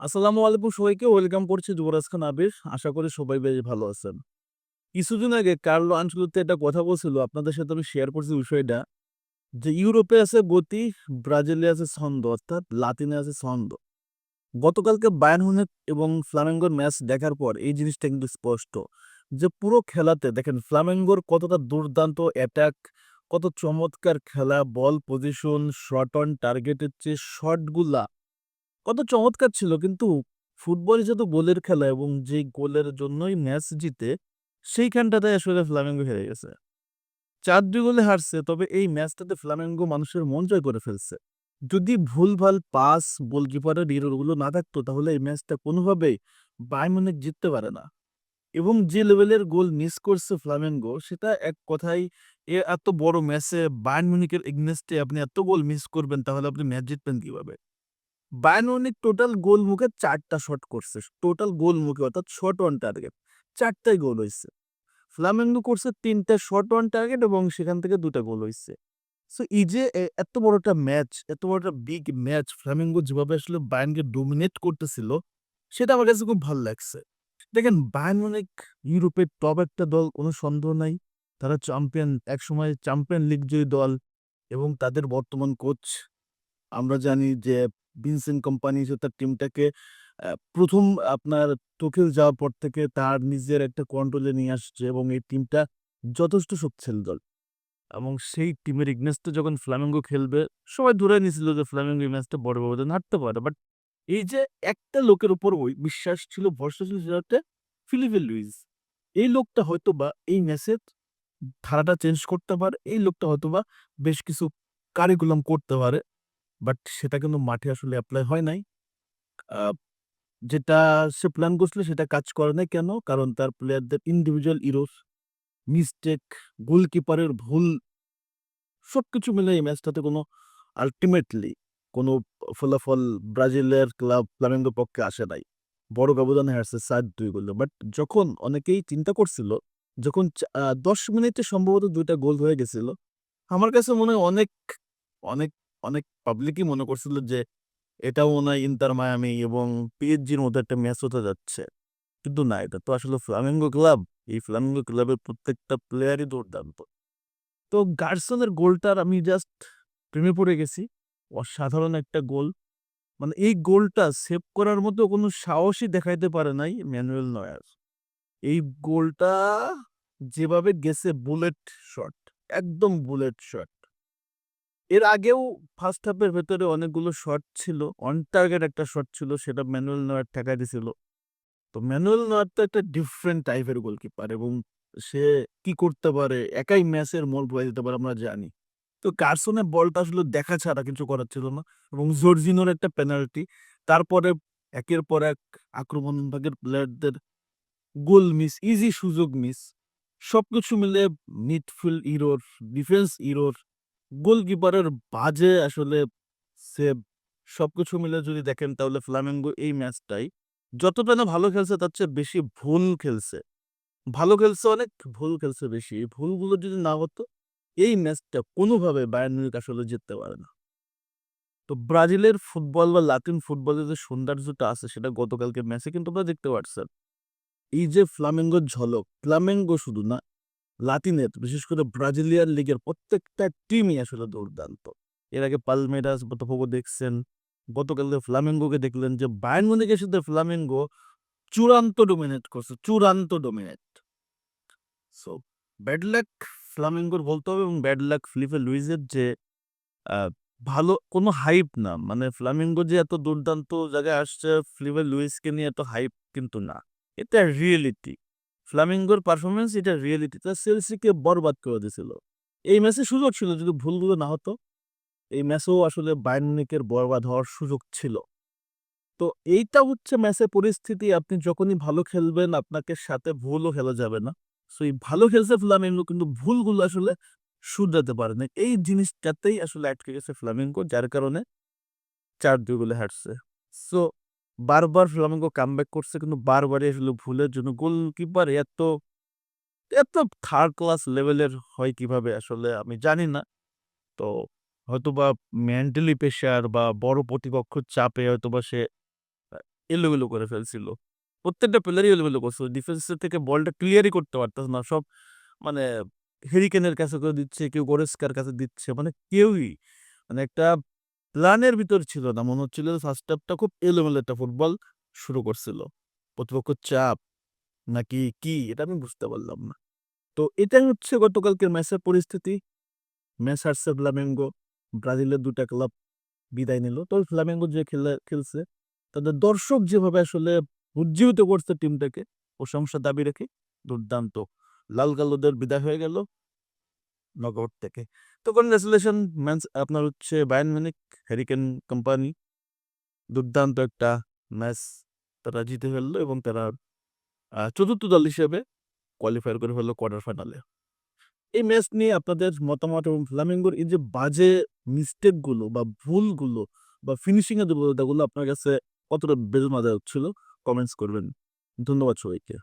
আসসালামু আলাইকুম সবাইকে, ওয়েলকাম করছি যুবরাজ খান আবির। আশা করি সবাই বেশ ভালো আছেন। কিছুদিন আগে কার্লো আনচেলত্তি একটা কথা বলছিল, আপনাদের সাথে আমি শেয়ার করছি বিষয়টা। যে ইউরোপে আছে গতি, ব্রাজিলে আছে ছন্দ, অর্থাৎ লাতিনে আছে ছন্দ। গতকালকে বায়ার্ন মুনিখ এবং ফ্লামেঙ্গোর ম্যাচ দেখার পর এই জিনিসটা কিন্তু স্পষ্ট। যে পুরো খেলাতে দেখেন, ফ্লামেঙ্গোর কতটা দুর্দান্ত অ্যাটাক কত চমৎকার খেলা বল পজিশন শট অন টার্গেটের চেয়ে শটগুলা কত চমৎকার ছিল। কিন্তু ফুটবল যেহেতু গোলের খেলা এবং যে গোলের জন্যই ম্যাচ জিতে, সেইখানটাতে আসলে ফ্লামেঙ্গো হেরে গেছে। চার দুই গোলে হারছে, তবে এই ম্যাচটাতে ফ্লামেঙ্গো মানুষের মন জয় করে ফেলছে। যদি ভুলভাল পাস গোলকিপারের ইরোরগুলো না থাকতো, তাহলে এই ম্যাচটা কোনোভাবেই বায়মনিক জিততে পারে না। এবং যে লেভেলের গোল মিস করছে ফ্লামেঙ্গো, সেটা এক কথায় এ এত বড় ম্যাচে বায়ার্ন মিউনিকের এগনেস্টে আপনি এত গোল মিস করবেন, তাহলে আপনি ম্যাচ জিতবেন কীভাবে? বায়ার্ন মিউনিক টোটাল গোল মুখে চারটা শট করছে। টোটাল গোল মুখে অর্থাৎ শট অন টার্গেট চারটাই গোল হয়েছে ফ্লামেঙ্গো করছে তিনটা শট অন টার্গেট এবং সেখান থেকে দুটা গোল হয়েছে সো এই যে এত বড় একটা ম্যাচ এত বড় একটা বিগ ম্যাচ ফ্লামেঙ্গো যেভাবে আসলে বায়ার্নকে ডোমিনেট করতেছিল, সেটা আমার কাছে খুব ভালো লাগছে। দেখেন মিউনিক ইউরোপের টপ একটা দল, কোনো সন্দেহ নাই। তারা চ্যাম্পিয়ন একসময় চ্যাম্পিয়ন লিগ জয়ী দল এবং তাদের বর্তমান কোচ আমরা জানি যে ভিনসেন্ট কোম্পানি তার টিমটাকে প্রথম আপনার তোকেল যাওয়ার পর থেকে তার নিজের একটা কন্ট্রোলে নিয়ে আসছে এবং এই টিমটা যথেষ্ট শক্তিশালী দল। এবং সেই টিমের ইগনেস্টে যখন ফ্লামেঙ্গো খেলবে, সবাই ধরে নিয়েছিল যে ফ্লামেঙ্গো এই ম্যাচটা বড় ব্যবধান হারতে পারে। বাট এই যে একটা লোকের উপর ওই বিশ্বাস ছিল, ভরসা ছিল, সেটা হচ্ছে ফিলিপে লুইস এই লোকটা হয়তো বা এই ম্যাচের ধারাটা চেঞ্জ করতে পারে, এই লোকটা হয়তো বা বেশ কিছু কারিকুলাম করতে পারে। বাট সেটা কিন্তু মাঠে আসলে অ্যাপ্লাই হয় নাই। যেটা সে প্ল্যান করছিল সেটা কাজ করে নাই কেন? কারণ তার প্লেয়ারদের ইন্ডিভিজুয়াল ইরোস মিস্টেক গোলকিপারের ভুল সবকিছু মিলে এই ম্যাচটাতে কোনো আলটিমেটলি কোনো ফলাফল ব্রাজিলের ক্লাব ফ্লামেঙ্গোর পক্ষে আসে নাই। বড় ব্যবধানে হারছে চার দুই গোলে। বাট যখন অনেকেই চিন্তা করছিল, যখন দশ মিনিটে সম্ভবত দুইটা গোল হয়ে গেছিল, আমার কাছে মনে হয় অনেক অনেক অনেক পাবলিকই মনে করছিল যে, এটাও মনে হয় ইন্টার মায়ামি এবং পিএসজির মধ্যে একটা ম্যাচ হতে যাচ্ছে। কিন্তু না, এটা তো আসলে ফ্লামেঙ্গো ক্লাব এই ফ্লামেঙ্গো ক্লাবের প্রত্যেকটা প্লেয়ারই দুর্দান্ত। তো গার্সনের গোলটার আমি জাস্ট প্রেমে পড়ে গেছি। অসাধারণ একটা গোল। মানে এই গোলটা সেভ করার মতো কোনো সাহসই দেখাইতে পারে নাই ম্যানুয়েল নয়ার এই গোলটা যেভাবে গেছে বুলেট শট একদম বুলেট শট এর আগেও ফার্স্ট হাফের ভেতরে অনেকগুলো শট ছিল। অন টার্গেট একটা শট ছিল, সেটা ম্যানুয়েল নয়ার ঠেকা দিছিল। তো ম্যানুয়েল নয়ার তো একটা ডিফারেন্ট টাইপের গোলকিপার এবং সে কি করতে পারে, একাই ম্যাচের মোল বয়ে দিতে পারে, আমরা জানি। তো কার্সনের বলটা আসলে দেখা ছাড়া কিছু করার ছিল না এবং জর্জিনোর একটা পেনাল্টি তারপরে একের পর এক আক্রমণ ভাগের প্লেয়ারদের গোল মিস ইজি সুযোগ মিস সবকিছু মিলে মিডফিল্ড ইরোর ডিফেন্স ইরোর গোলকিপারের বাজে আসলে সেভ সবকিছু মিলে যদি দেখেন তাহলে ফ্লামেঙ্গো এই ম্যাচটাই যতটা না ভালো খেলছে তার চেয়ে বেশি ভুল খেলছে। ভালো খেলছে অনেক, ভুল খেলছে বেশি। ভুলগুলো যদি না হতো এই ম্যাচটা কোনোভাবে মিউনিখ আসলে জিততে পারে না। তো ব্রাজিলের ফুটবল বা লাতিন ফুটবলের যে সৌন্দর্যটা আছে সেটা গতকালকে ম্যাচে কিন্তু আমরা দেখতে পারছেন। এই যে ফ্লামেঙ্গোর ঝলক, ফ্লামেঙ্গো শুধু না লাতিনের বিশেষ করে ব্রাজিলিয়ান লিগের প্রত্যেকটা টিমই আসলে দুর্দান্ত। এর আগে পালমেরাস বোতাফোগো দেখছেন, গতকাল ফ্লামেঙ্গোকে দেখলেন যে বায়ার্ন মিউনিখের সাথে ফ্লামেঙ্গো চূড়ান্ত ডোমিনেট করছে, চূড়ান্ত ডোমিনেট সো ব্যাড লাক ফ্লামেঙ্গোর বলতে হবে এবং ব্যাড লাক ফিলিপে লুইজের যে ভালো কোনো হাইপ না। মানে ফ্লামেঙ্গো যে এত দুর্দান্ত জায়গায় আসছে, ফিলিপে লুইসকে নিয়ে এত হাইপ কিন্তু না। এটা রিয়েলিটি ফ্লামিঙ্গোর পারফরমেন্স এটা রিয়েলিটি। তা সেলসিকে বরবাদ করে দিয়েছিল। এই ম্যাচে সুযোগ ছিল, যদি ভুলগুলো না হতো। এই ম্যাচেও আসলে বায়নিকের বরবাদ হওয়ার সুযোগ ছিল। তো এইটা হচ্ছে ম্যাচের পরিস্থিতি। আপনি যখনই ভালো খেলবেন, আপনাকে সাথে ভুলও খেলা যাবে না। সো এই ভালো খেলছে ফ্লামিঙ্গো, কিন্তু ভুলগুলো আসলে শুধরাতে পারে না। এই জিনিসটাতেই আসলে আটকে গেছে ফ্লামিঙ্গো, যার কারণে চার দুই গোলে হারছে। সো বারবার ফ্লামিঙ্গো কামব্যাক করছে কিন্তু বারবারই আসলে ভুলের জন্য গোলকিপার এত এত থার্ড ক্লাস লেভেলের হয় কীভাবে আসলে আমি জানি না। তো হয়তোবা মেন্টালি প্রেশার বা বড় প্রতিপক্ষ চাপে হয়তোবা সে এলোমেলো করে ফেলছিল। প্রত্যেকটা প্লেয়ারই এলোমেলো করছিল ডিফেন্সের থেকে বলটা ক্লিয়ারই করতে পারতেছে না। সব মানে হেরিকেনের কাছে করে দিচ্ছে, কেউ গোরেস্কার কাছে দিচ্ছে মানে কেউই মানে একটা প্ল্যানের ভিতর ছিল না। মনে হচ্ছিল ফার্স্ট হাফটা খুব এলোমেলো একটা ফুটবল শুরু করছিল। প্রতিপক্ষ চাপ নাকি কি? এটা আমি বুঝতে পারলাম না। তো এটাই হচ্ছে গতকালকের ম্যাচের পরিস্থিতি। ম্যাচ হারছে ফ্লামেঙ্গো। ব্রাজিলের দুটা ক্লাব বিদায় নিল। তবে ফ্লামেঙ্গো যে খেলে, খেলছে, তাদের দর্শক যেভাবে আসলে উজ্জীবিত করছে টিমটাকে, প্রশংসা দাবি রেখে দুর্দান্ত। লাল কালোদের বিদায় হয়ে গেল নগর থেকে। তো কনগ্রাচুলেশন ম্যাচ আপনার হচ্ছে বায়ান মিনিক হ্যারিকেন কোম্পানি দুর্দান্ত একটা ম্যাচ তারা জিতে ফেলল এবং তারা চতুর্থ দল হিসেবে কোয়ালিফাই করে ফেলল কোয়ার্টার ফাইনালে এই ম্যাচ নিয়ে আপনাদের মতামত এবং ফ্লামিঙ্গোর এই যে বাজে মিস্টেকগুলো বা ভুলগুলো বা ফিনিশিং এর দুর্বলতাগুলো আপনার কাছে কতটা বেদনাদায়ক ছিল কমেন্টস করবেন। ধন্যবাদ সবাইকে।